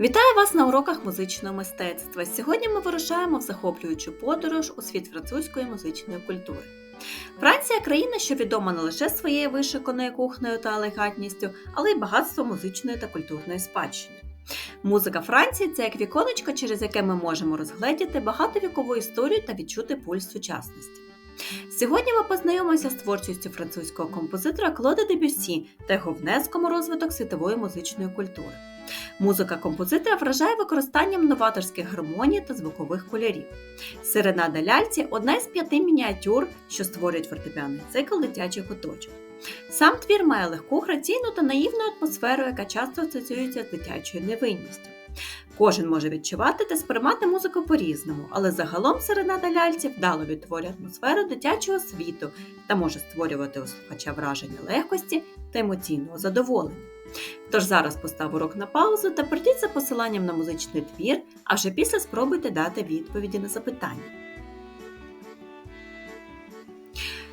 Вітаю вас на уроках музичного мистецтва. Сьогодні ми вирушаємо в захоплюючу подорож у світ французької музичної культури. Франція країна, що відома не лише своєю вишиканою кухнею та елегантністю, але й багатством музичної та культурної спадщини. Музика Франції це як віконечко, через яке ми можемо розгледіти багатовікову історію та відчути пульс сучасності. Сьогодні ми познайомимося з творчістю французького композитора Клода Дебюссі та його внеском у розвиток світової музичної культури. Музика композитора вражає використанням новаторських гармоній та звукових кольорів. Серенада ляльці одна із п'яти мініатюр, що створюють фортепіаний цикл дитячих оточок. Сам твір має легку, граційну та наївну атмосферу, яка часто асоціюється з дитячою невинністю. Кожен може відчувати та сприймати музику по-різному, але загалом серенада ляльці вдало відтворює атмосферу дитячого світу та може створювати у слухача враження легкості та емоційного задоволення. Тож зараз постав урок на паузу та прийдіть за посиланням на музичний твір, а вже після спробуйте дати відповіді на запитання.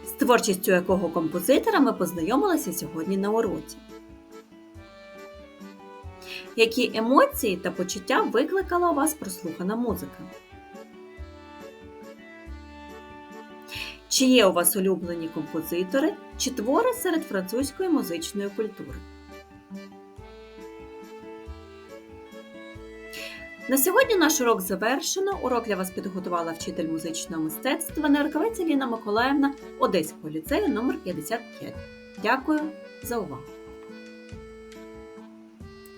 З творчістю якого композитора ми познайомилися сьогодні на уроці. Які емоції та почуття викликала у вас прослухана музика? Чи є у вас улюблені композитори чи твори серед французької музичної культури? На сьогодні наш урок завершено. Урок для вас підготувала вчитель музичного мистецтва Нерковець Ліна Миколаївна Одеського ліцею номер 55. Дякую за увагу!